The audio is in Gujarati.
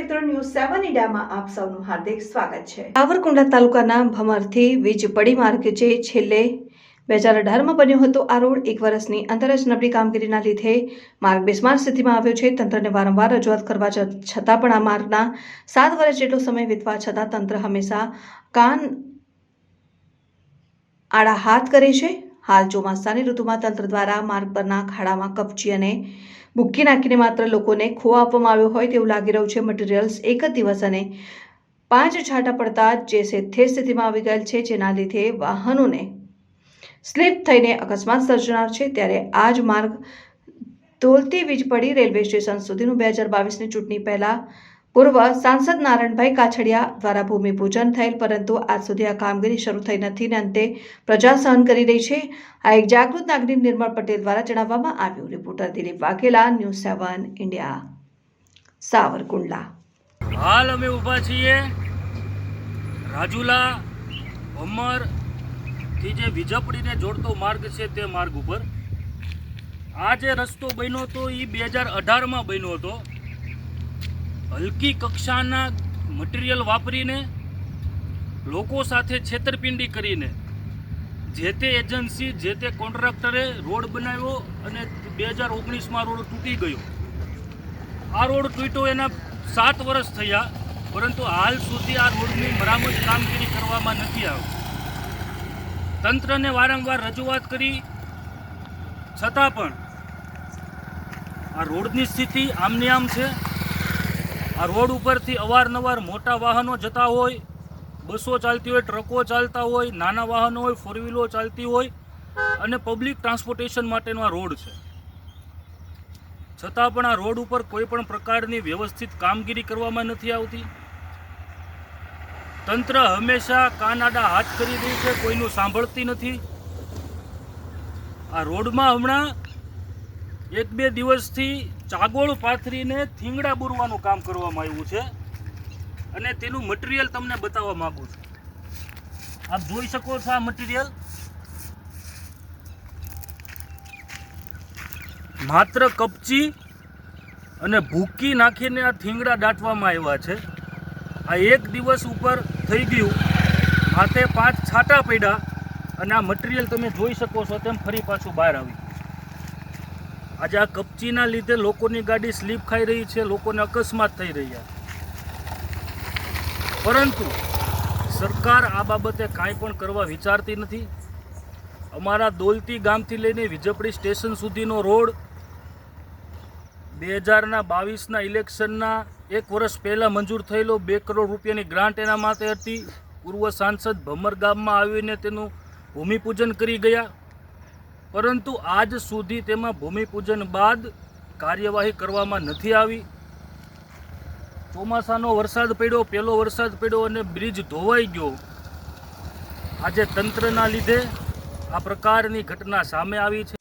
મીડિયામાં આપ સૌનું હાર્દિક સ્વાગત છે. સાવરકુંડલા તાલુકાના ભમરથી વીજ પડી માર્ગ જે છેલ્લે બે હજાર અઢારમાં બન્યો હતો, આ રોડ એક વર્ષની અંદર જ નબળી કામગીરીના લીધે માર્ગ બેસમાર સ્થિતિમાં આવ્યો છે. તંત્રને વારંવાર રજૂઆત કરવા છતાં પણ આ માર્ગના સાત વર્ષ જેટલો સમય વીતવા છતાં તંત્ર હંમેશા કાન આડા હાથ કરે છે. હાલ ચોમાસાની ઋતુમાં તંત્ર દ્વારા માર્ગ પરના ખાડામાં કપચી અને ભૂકી નાખીને માત્ર લોકોને ખો આપવામાં આવ્યો હોય તેવું લાગી રહ્યું છે. મટીરિયલ્સ એક જ દિવસ અને પાંચ છાંટા પડતા જે છે સ્થિતિમાં આવી ગયેલ છે, જેના લીધે વાહનોને સ્લીપ થઈને અકસ્માત સર્જનાર છે. ત્યારે આ જ માર્ગ ધોલતી વીજ પડી રેલવે સ્ટેશન સુધીનું બે હજાર બાવીસની ચૂંટણી પહેલા પૂર્વ સાંસદ નારાયણભાઈ કાછડિયા દ્વારા ભૂમિપૂજન થયેલ, પરંતુ આજ સુધી આ કામગીરી શરૂ થઈ નથી ને અંતે પ્રજા સહન કરી રહી છે. આ એક જાગૃત નાગરિક નિર્મળ પટેલ દ્વારા જણાવવામાં આવ્યું. Reporter Dilip Vaghela, news seven India. Savarkundla. હાલ અમે ઊભા છીએ રાજુલા, ભમરથી જે વિજપડીને જોડતો માર્ગ છે તે માર્ગ ઉપર. આ જે રસ્તો બન્યો હતો એ બે હજાર અઢારમાં બન્યો હતો. હલકી કક્ષાના મટીરિયલ વાપરીને લોકો સાથે છેતરપિંડી કરીને જે તે એજન્સી જે તે કોન્ટ્રાક્ટરે રોડ બનાવ્યો અને બે હજાર ઓગણીસમાં રોડ તૂટી ગયો. આ રોડ તૂટ્યો એના સાત વર્ષ થયા, પરંતુ હાલ સુધી આ રોડની મરામત કામગીરી કરવામાં નથી આવી. તંત્રને વારંવાર રજૂઆત કરી, છતાં પણ આ રોડની સ્થિતિ આમની આમ છે. આ રોડ ઉપરથી અવારનવાર મોટા વાહનો જતા હોય, બસો ચાલતી હોય, ટ્રકો ચાલતા હોય, નાના વાહનો હોય ફોર વ્હીલો ચાલતી હોય, અને પબ્લિક ટ્રાન્સપોર્ટેશન માટેનો આ રોડ છે. છતાં પણ આ રોડ ઉપર કોઈ પણ પ્રકારની વ્યવસ્થિત કામગીરી કરવામાં નથી આવતી. તંત્ર હંમેશા કાનાડા હાથ કરી દે છે, કોઈનું સાંભળતી નથી. આ રોડમાં હમણાં એક બે દિવસથી ચાગોળ પાથરીને થીંગડા બુરવાનું કામ કરવામાં આવ્યું છે અને તેનું મટીરિયલ તમને બતાવવા માગું છું. આપ જોઈ શકો છો આ મટીરિયલ માત્ર કપચી અને ભૂકી નાખીને આ થીંગડા દાટવામાં આવ્યા છે. આ એક દિવસ ઉપર થઈ ગયું. માથે પાંચ છાંટા પડ્યા અને આ મટીરિયલ તમે જોઈ શકો છો તેમ ફરી પાછું બહાર આવી આજે આ કપચીના લીધે લોકોની ગાડી સ્લીપ ખાઈ રહી છે, લોકોને અકસ્માત થઈ રહ્યા પરંતુ સરકાર આ બાબતે કાંઈ પણ કરવા વિચારતી નથી. અમારા દોલતી ગામથી લઈને વિજપડી સ્ટેશન સુધીનો રોડ બે હજારના બાવીસના ઇલેક્શનના એક વર્ષ પહેલાં મંજૂર થયેલો બે કરોડ રૂપિયાની ગ્રાન્ટ એના માટે હતી. પૂર્વ સાંસદ ભમર ગામમાં આવીને તેનું ભૂમિપૂજન કરી ગયા. પરંતુ આજ સુધી તેમાં ભૂમિપૂજન બાદ કાર્યવાહી કરવામાં નથી આવી. ચોમાસાનો વરસાદ પડ્યો, પહેલો વરસાદ પડ્યો અને બ્રિજ ધોવાઈ ગયો. આજે તંત્રના લીધે આ પ્રકારની ઘટના સામે આવી છે.